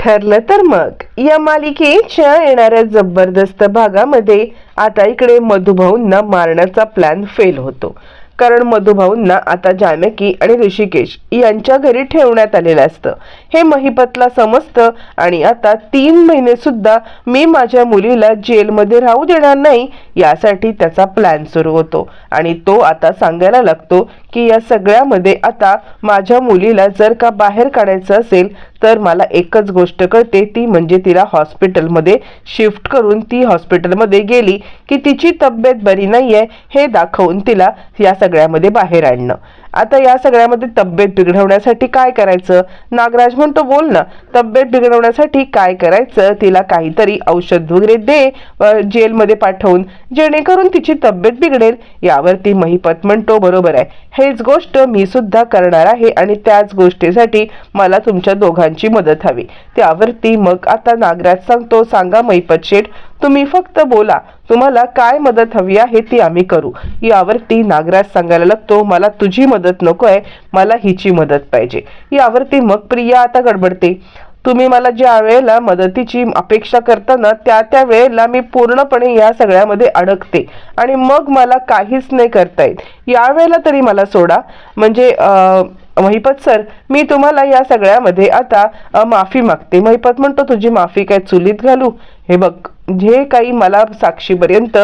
ठरलं तर मग. या मालिकेच्या येणाऱ्या जबरदस्त भागामध्ये आता इकडे मधुभाऊंना मारण्याचा प्लॅन फेल होतो. कारण मधुभाऊंना आता जानकी आणि ऋषिकेश यांच्या घरी ठेवण्यात आलेलं असतं. हे महिपतला समजतं आणि आता तीन महिने सुद्धा मी माझ्या मुलीला जेलमध्ये राहू देणार नाही यासाठी त्याचा प्लॅन सुरू होतो. आणि तो आता सांगायला लागतो की या सगळ्यामध्ये आता माझ्या मुलीला जर का बाहेर काढायचं असेल तर मला एकच गोष्ट कळते ती म्हणजे तिला हॉस्पिटलमध्ये शिफ्ट करून ती हॉस्पिटलमध्ये गेली की तिची तब्येत बरी नाहीये हे दाखवून तिला या सगळ्यामध्ये बाहेर आणणं. आता या सगळ्यामध्ये तब्येत बिघडवण्यासाठी काय करायचं? नागराज म्हणतो बोल ना. तब्येत बिघडवण्यासाठी काय करायचं? तिला काहीतरी औषध वगैरे दे जेलमध्ये पाठवून. जेणेकरून तिची तब्येत बिघडेल. यावरती महिपत म्हणतो बरोबर आहे. हेच गोष्ट मी सुद्धा करणार आहे आणि त्याच गोष्टीसाठी मला तुमच्या दोघांची मदत हवी. त्यावरती मग आता नागराज सांगतो सांगा महिपत शेठ तुम्ही फक्त बोला. तुम्हाला काय मदत हवी आहे ती आम्ही करू. यावरती नागराज सांगायला लागतो मला तुझी मदत नको आहे मला हिची मदत पाहिजे. यावरती मग प्रिया आता गडबडते. तुम्ही मला ज्या वेळेला मदतीची अपेक्षा करताना त्या त्या वेळेला मी पूर्णपणे या सगळ्यामध्ये अडकते. आणि मग मला काहीच नाही करता येत. यावेळेला तरी मला सोडा. म्हणजे महिपत सर मी तुम्हाला या सगळ्यामध्ये आता माफी मागते. महिपत म्हणतो तुझी माफी काय चुलीत घालू? हे बघ जे काही मला साक्षीपर्यंत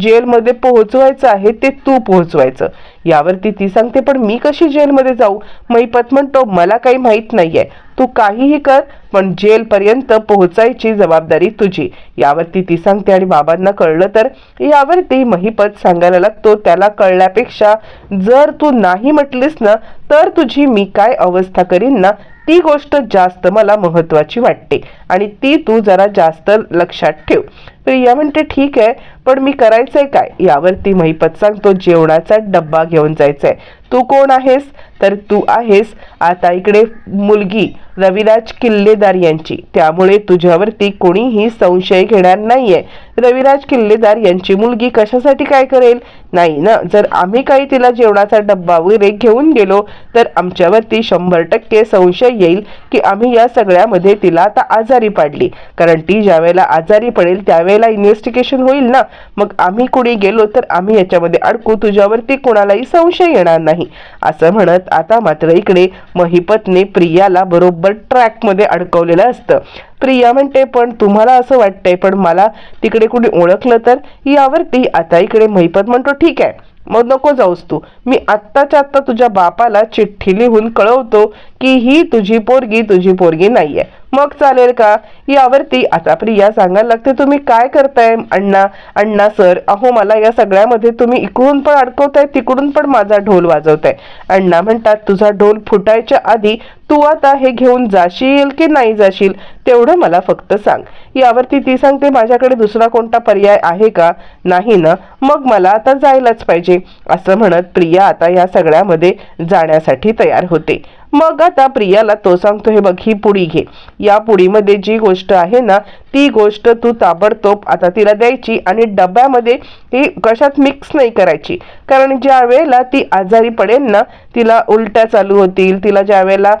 जेलमध्ये पोहोचवायचं आहे ते तू पोहोचवायचं. यावरती ती सांगते पण मी कशी जेलमध्ये जाऊ? मैपत म्हणतो मला काही माहीत नाही आहे तू काहीही कर पण जेलपर्यंत पोहोचायची जबाबदारी तुझी. यावरती ती सांगते आणि बाबांना कळलं तर? यावरती महिपत सांगायला लागतो त्याला कळल्यापेक्षा जर तू नाही म्हटलीस ना तर तुझी मी काय अवस्था करीन ना ती गोष्ट जास्त मला महत्वाची वाटते. आणि ती तू जरा जास्त लक्षात ठेव. प्रिया म्हणते ठीक आहे पण मी करायचंय काय? यावरती महिपत सांगतो जेवणाचा डब्बा घेऊन जायचंय. तू कोण आहेस? तर तू आहेस आता इकडे मुलगी रविराज किल्लेदार यांची. त्यामुळे तुझ्यावरती कोणीही संशय घेणार नाहीये. रविराज किल्लेदार यांची मुलगी कशासाठी काय करेल? नाही ना जर आम्ही काही तिला जेवणाचा डब्बा वगैरे घेऊन गेलो तर आमच्यावरती शंभर टक्के संशय येईल की आम्ही या सगळ्यामध्ये तिला आता आजार पाडली. कारण ती ज्यावेळेला आजारी पडेल त्यावेळेला इन्व्हेस्टिगेशन होईल ना. मग आम्ही कुणी गेलो तर आम्ही याच्यामध्ये अडकू तुझ्यावरती कोणालाही संशय येणार नाही. असं म्हणत आता मात्र इकडे महिपतने प्रियाला बरोबर ट्रॅकमध्ये अडकवलेलं असतं. प्रिया म्हणते पण तुम्हाला असं वाटतंय पण मला तिकडे कुणी ओळखलं तर यावरती आता इकडे महिपत म्हणतो ठीक आहे मग नको जाऊस तू. मी आत्ताच्या आत्ता तुझ्या बापाला चिठ्ठी लिहून कळवतो की ही तुझी पोरगी तुझी पोरगी नाहीये. मग चालेल का? यावरती आता प्रिया सांगायला लागते तुम्ही काय करताय अण्णा? अण्णा सर अहो मला या सगळ्यामध्ये तुम्ही इकडून पण अडकवताय तिकडून पण माझा ढोल वाजवताय. अण्णा म्हणतात तुझा ढोल फुटायच्या आधी तू आता हे घेऊन जाशील की नाही जाशील तेवढं मला फक्त सांग. यावरती ती सांगते माझ्याकडे दुसरा कोणता पर्याय आहे का? नाही ना. मग मला आता जायलाच पाहिजे. असं म्हणत प्रिया आता या सगळ्यामध्ये जाण्यासाठी तयार होते. मग आता प्रियाला तो सांगतो हे बघ ही पुडी घे. या पुडीमध्ये जी गोष्ट आहे ना ती गोष्ट तू ताबडतोब आता तिला द्यायची आणि डब्यामध्ये ती कशात मिक्स नाही करायची. कारण ज्या वेळेला ती आजारी पडेल ना तिला उलट्या चालू होतील तिला ज्या वेळेला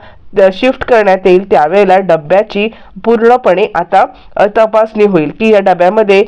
शिफ्ट करण्यात येईल त्यावेळेला डब्याची पूर्णपणे आता तपासणी होईल की या डब्यामध्ये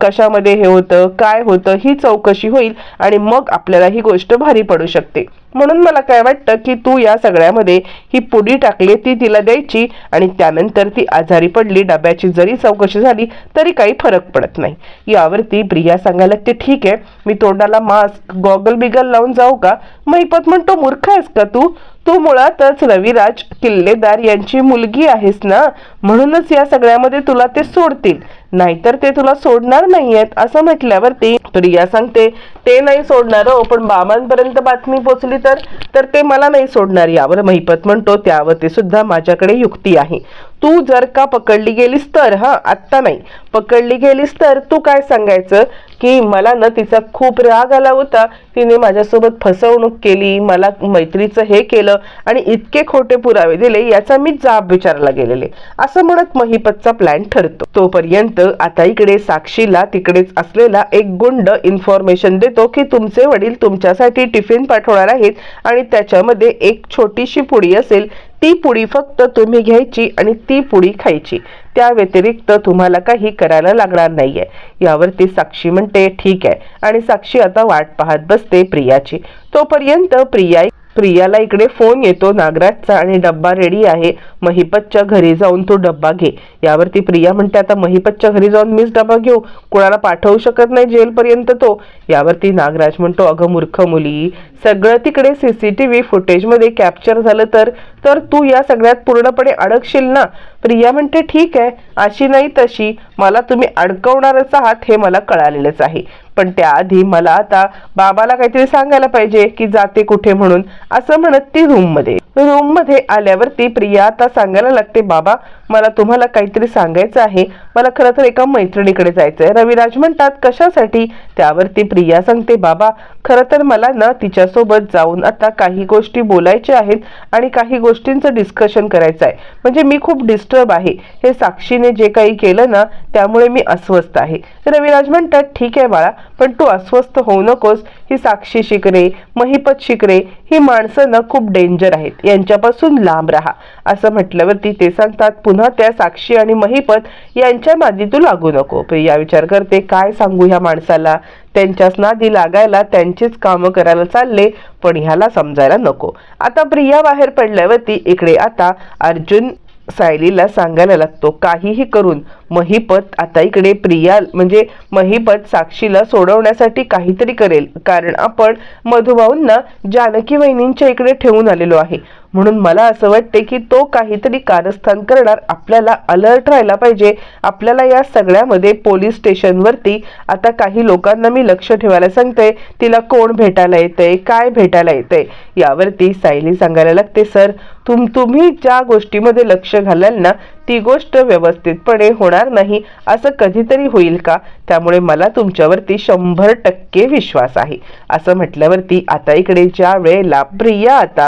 कशामध्ये हे होतं काय होतं ही चौकशी होईल आणि मग आपल्याला ही गोष्ट भारी पडू शकते. म्हणून मला काय वाटतं की तू या सगळ्यामध्ये ही पुडी टाकली ती तिला द्यायची आणि त्यानंतर ती आजारी पडली डब्याची जरी चौकशी झाली तरी काही फरक पडत नाही. यावरती प्रिया सांगायला ते ठीक आहे मी तोंडाला मास्क गॉगल बिगल लावून जाऊ का? महिपत म्हणतो मूर्ख आहेस का तू? तू मुळातच रविराज किल्लेदार यांची मुलगी आहेस ना? म्हणूनच या सगळ्यामध्ये तुला ते सोडतील. नाहीतर ते तुला सोडणार नाहीयेत असं म्हटल्यावरती प्रिया सांगते ते नाही सोडणार हो पण बाबांपर्यंत बातमी पोचली तर तर ते मला नाही सोडणार यावर महिपत म्हणतो त्यावरती सुद्धा माझ्याकडे युक्ती आहे. तू जर का पकडली गेलीस तर हा आत्ता नाही. पकडली गेलीस तर तू काय सांगायचं? की मला ना तिचा खूप राग आला होता. तिने माझ्यासोबत फसवणूक केली मला मैत्रीचं हे केलं आणि इतके खोटे पुरावे दिले याचा मी जाब विचारला गेलेले. असं म्हणत महिपतचा प्लॅन ठरतो. तोपर्यंत आता इकडे साक्षीला तिकडेच असलेला एक गुंड इन्फॉर्मेशन देतो की तुमचे वडील तुमच्यासाठी टिफिन पाठवणार आहेत आणि त्याच्यामध्ये एक छोटीशी पुडी असेल ती पुडी फक्त तुम्ही घ्यायची आणि ती पुडी खायची. त्या व्यतिरिक्त तुम्हाला काही करायला लागणार नाहीये. यावरती साक्षी म्हणते ठीक आहे. आणि साक्षी आता वाट पाहत बसते प्रियाची. तोपर्यंत प्रिया प्रियाला इकडे फोन येतो. नागराजचा आणि डब्बा रेडी आहे. महिपतच्या घरी जाऊन तो डब्बा घे. यावरती प्रिया म्हणते आता महिपतच्या घरी जाऊन मीच डबा घेऊ. कोणाला पाठवू शकत नाही जेलपर्यंत तो. यावरती नागराज म्हणतो अगं मूर्ख मुली सगळं तिकडे सीसीटीव्ही फुटेजमध्ये कॅप्चर झालं तर? तर तू या सगळ्यात पूर्णपणे अडकशील ना? प्रिया म्हणते ठीक आहे. अशी नाही तशी. मला तुम्ही अडकवणारच आहात हे मला कळालेलंच आहे. पण त्याआधी मला आता बाबाला काहीतरी सांगायला पाहिजे की जाते कुठे म्हणून असं म्हणत ती रूममध्ये. रूममध्ये आल्यावरती प्रिया आता सांगायला लागते बाबा मला तुम्हाला काहीतरी सांगायचं आहे. मला खरं तर एका मैत्रिणीकडे जायचंय. रविराज म्हणतात कशासाठी? त्यावरती प्रिया सांगते बाबा खरं तर मला ना तिच्यासोबत जाऊन आता काही गोष्टी बोलायच्या आहेत आणि काही गोष्टींचं डिस्कशन करायचं आहे म्हणजे मी खूप डिस्टर्ब आहे. हे साक्षीने जे काही केलं ना त्यामुळे मी अस्वस्थ आहे. रविराज म्हणतात ठीक आहे बाळा पण तू अस्वस्थ होऊ नकोस. ही साक्षी शिकरे महिपत शिकरे ही माणसं ना खूप डेंजर आहेत. यांच्यापासून लांब राहा. असं म्हटल्यावरती ते सांगतात पुन्हा त्या साक्षी आणि महिपत यांच्या नादी तू लागू नको. प्रिया विचार करते काय सांगू ह्या माणसाला? त्यांच्याच नादी लागायला त्यांचीच कामं करायला चालले पण ह्याला समजायला नको. आता प्रिया बाहेर पडल्यावरती इकडे आता अर्जुन सायलीला सांगायला लागतो काहीही करून महिपत आता इकडे प्रिया म्हणजे महिपत साक्षीला सोडवण्यासाठी काहीतरी करेल. कारण आपण मधुभाऊंना जानकी वहिनींच्या इकडे ठेवून आलेलो आहे. म्हणून मला असं वाटते की तो काहीतरी कारस्थान करणार. आपल्याला अलर्ट राहायला पाहिजे. आपल्याला या सगळ्यामध्ये पोलीस स्टेशनवरती आता काही लोकांना मी लक्ष ठेवायला सांगते तिला कोण भेटायला येतंय? काय भेटायला येतंय? यावरती सायली सांगायला लागते सर तुम तुम्ही ज्या गोष्टीमध्ये लक्ष घालाल ना ती गोष्ट व्यवस्थितपणे होणार नाही असं कधीतरी होईल का? त्यामुळे मला तुमच्यावरती शंभर टक्के विश्वास आहे. असं म्हटल्यावरती आता इकडे ज्या वेळेला प्रिया आता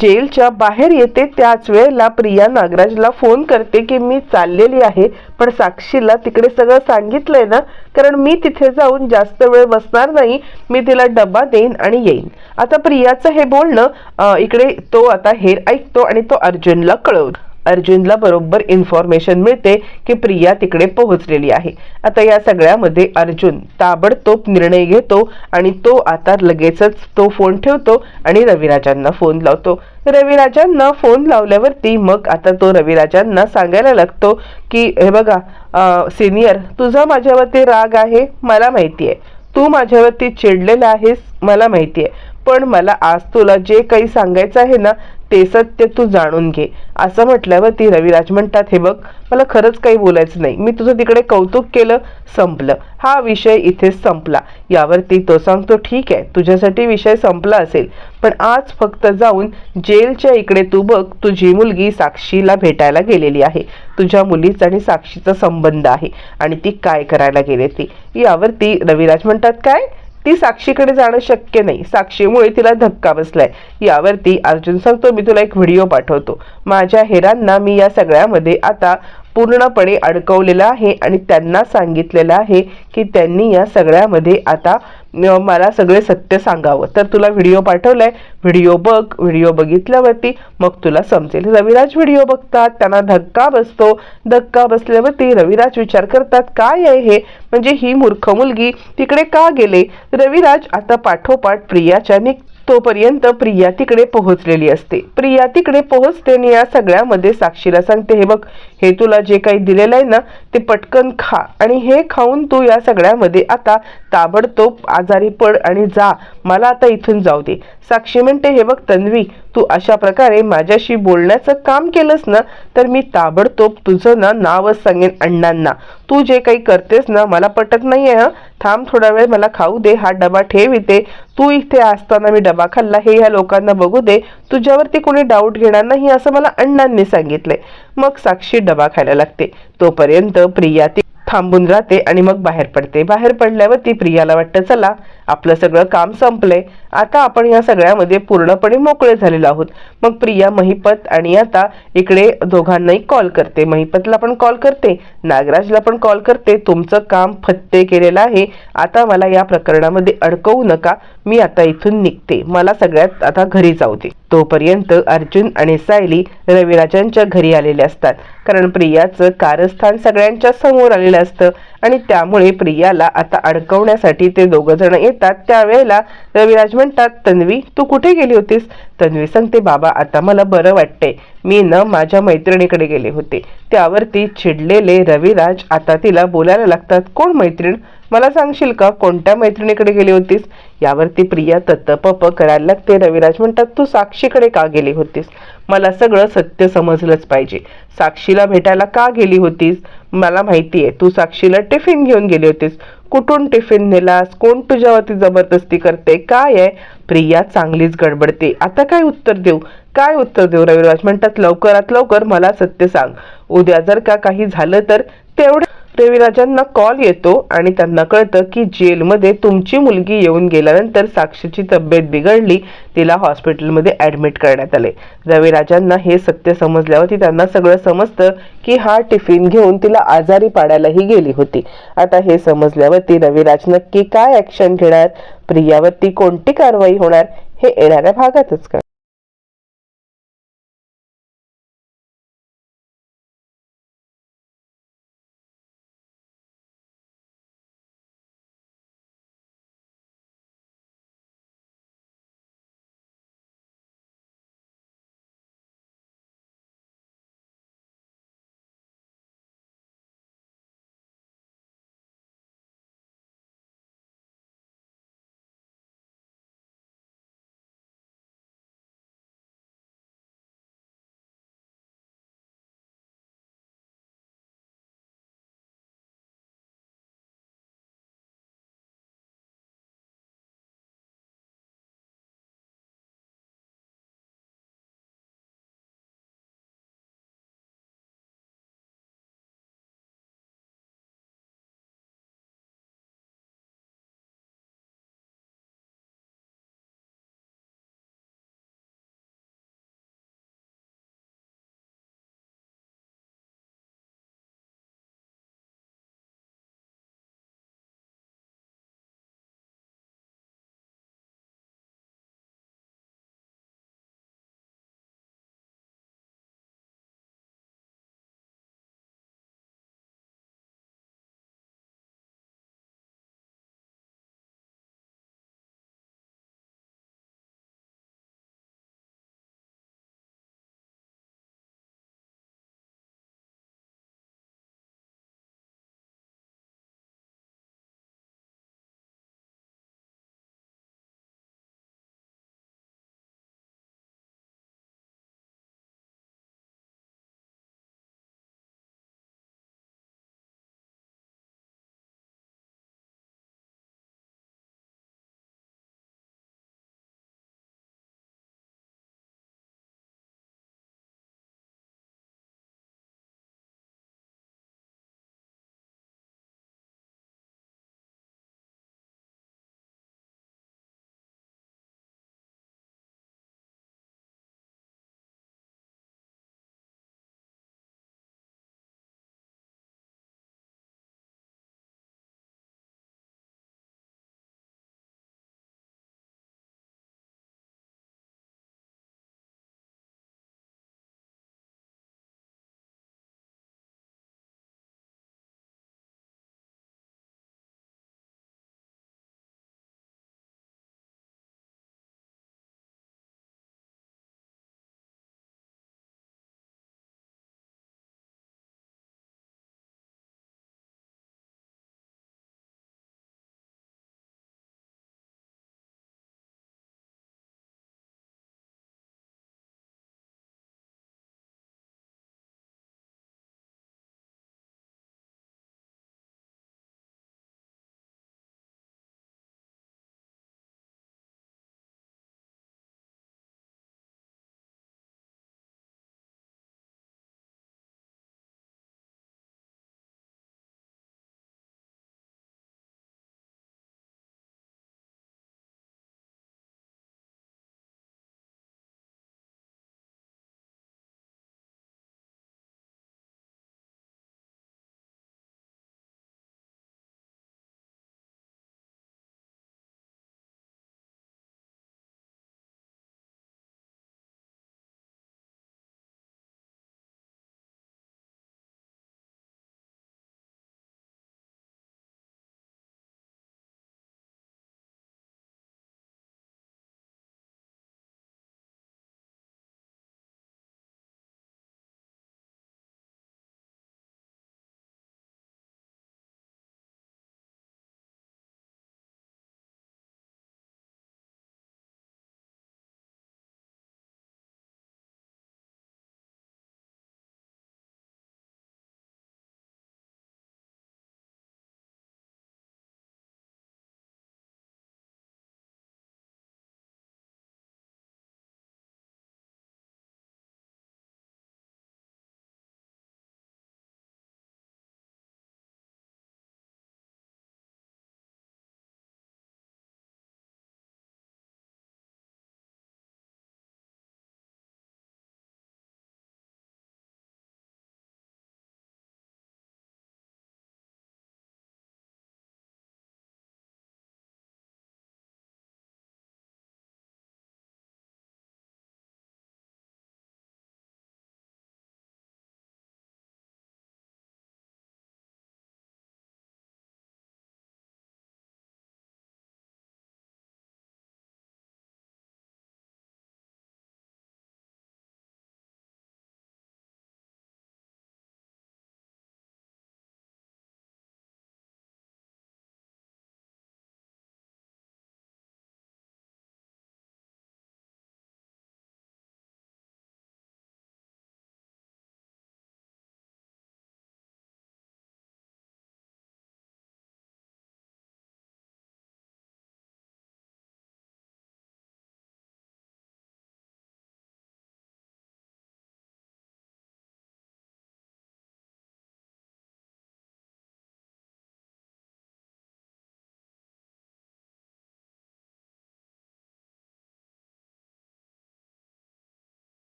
जेलच्या बाहेर येते त्याच वेळेला प्रिया नागराजला फोन करते की मी चाललेली आहे पण साक्षीला तिकडे सगळं सांगितलंय ना? कारण मी तिथे जाऊन जास्त वेळ बसणार नाही मी तिला डबा देईन आणि येईन. आता प्रियाचं हे बोलणं इकडे तो आता हे ऐकतो आणि तो अर्जुनला कळवतो. अर्जुनला बरोबर इन्फॉर्मेशन मिळते की प्रिया तिकडे पोहोचलेली आहे. आता या सगळ्यामध्ये अर्जुन ताबडतोब निर्णय घेतो आणि तो आता लगेचच तो फोन ठेवतो आणि रविराजांना फोन लावतो. रविराजांना फोन लावल्यावरती मग आता तो रविराजांना सांगायला लागतो की हे बघा सिनियर तुझा माझ्यावरती राग आहे मला माहिती आहे तू माझ्यावरती चिडलेला आहेस मला माहिती आहे पण मला आज तुला जे काही सांगायचं आहे ना ते सत्य तू जाणून घे. असं म्हटल्यावर ती रविराज म्हणतात हे बघ मला खरंच काही बोलायचं नाही. मी तुझं तिकडे कौतुक केलं संपलं. हा विषय इथे संपला. यावरती तो सांगतो ठीक आहे तुझ्यासाठी विषय संपला असेल पण आज फक्त जाऊन जेलच्या इकडे तू बघ तुझी मुलगी साक्षीला भेटायला गेलेली आहे. तुझ्या मुलीचा आणि साक्षीचा संबंध आहे. आणि ती काय करायला गेले ती? यावरती रविराज म्हणतात काय? ती साक्षीकडे जाणं शक्य नाही. साक्षीमुळे तिला धक्का बसलाय. यावरती अर्जुन सांगतो मी तुला एक व्हिडिओ पाठवतो. माझ्या हेरांना मी या सगळ्यामध्ये आता पूर्णपणे अडकवलेलं आहे आणि त्यांना सांगितलेलं आहे की त्यांनी या सगळ्यामध्ये आता मला सगळे सत्य सांगावं. तर तुला व्हिडिओ पाठवलाय व्हिडिओ बघ व्हिडिओ बघितल्यावरती मग तुला समजेल. रविराज व्हिडिओ बघतात त्यांना धक्का बसतो. धक्का बसल्यावरती रविराज विचार करतात काय आहे हे? म्हणजे ही मूर्ख मुलगी तिकडे का गेले? रविराज आता पाठोपाठ प्रियाच्या निघ तोपर्यंत प्रिया तिकडे पोहोचलेली असते. प्रिया तिकडे पोहोचते आणि या सगळ्यामध्ये साक्षीला सांगते हे बघ हे तुला जे काही दिलेलं आहे ना ते पटकन खा आणि हे खाऊन तू या सगळ्यामध्ये आता ताबडतोब आजारी पड आणि जा. मला आता इथून जाऊ दे. साक्षी म्हणते हे बघ तन्वी तू अशा प्रकारे माझ्याशी बोलण्याचं काम केलंस ना तर मी ताबडतोब तुझं ना नावच सांगेन अण्णांना. तू जे काही करतेस ना मला पटत नाहीये आहे थांब थोडा वेळ मला खाऊ दे हा डबा ठेव इथे. तू इथे असताना मी डबा खाल्ला हे ह्या लोकांना बघू दे. तुझ्यावरती कोणी डाऊट घेणार नाही असं मला अण्णांनी सांगितलंय. मग साक्षी डबा खायला लागते. तोपर्यंत प्रिया ती थांबून राहते आणि मग बाहेर पडते. बाहेर पडल्यावर ती प्रियाला वाटतं चला आपलं सगळं काम संपलंय. आता आपण या सगळ्यामध्ये पूर्णपणे मोकळे झालेलो आहोत. मग प्रिया महिपत आणि आता इकडे दोघांनाही कॉल करते. महिपतला पण कॉल करते. नागराजला पण कॉल करते. तुमचं काम फत्ते केलेलं आहे. आता मला या प्रकरणामध्ये अडकवू नका. मी आता इथून निघते. मला सगळ्यात आता घरी जाऊ दे. तोपर्यंत अर्जुन आणि सायली रविराजांच्या घरी आलेले असतात. कारण प्रियाचं कारस्थान सगळ्यांच्या समोर आलेलं असतं. आणि त्यामुळे प्रियाला आता अडकवण्यासाठी ते दोघं जण येतात. त्यावेळेला रविराज म्हणतात तन्वी तू कुठे गेली होतीस? तन्वी सांगते बाबा आता मला बरं वाटतंय. मी न माझ्या मैत्रिणीकडे गेले होते. त्यावरती चिडलेले रविराज आता तिला बोलायला लागतात कोण मैत्रीण? मला सांगशील का? कोणत्या मैत्रिणीकडे गेली होतीस? यावरती प्रिया तत्तपप करायला लागते. रविराज म्हणतात तू साक्षीकडे का गेली होतीस? मला सगळं सत्य समजलंच पाहिजे. साक्षीला भेटायला का गेली होतीस? मला माहिती आहे. तू साक्षीला टिफिन घेऊन गेली होतीस. कुठून टिफिन नेलास? कोण तुझ्यावरती जबरदस्ती करते? काय आहे? प्रिया चांगलीच गडबडते. आता काय उत्तर देऊ? काय उत्तर देऊ रविराज? म्हणतात लवकरात लवकर मला सत्य सांग. उद्या जर का काही झालं तर तेवढं रविराजांना कॉल येतो आणि त्यांना कळतं की जेलमध्ये तुमची मुलगी येऊन गेल्यानंतर साक्षीची तब्येत बिघडली तिला हॉस्पिटलमध्ये ॲडमिट करण्यात आले. रविराजांना हे सत्य समजल्यावरती त्यांना सगळं समजतं की हा टिफिन घेऊन तिला आजारी पाडायलाही गेली होती. आता हे समजल्यावरती रविराज नक्की काय ॲक्शन घेणार? प्रियावरती कोणती कारवाई होणार? हे येणाऱ्या भागातच का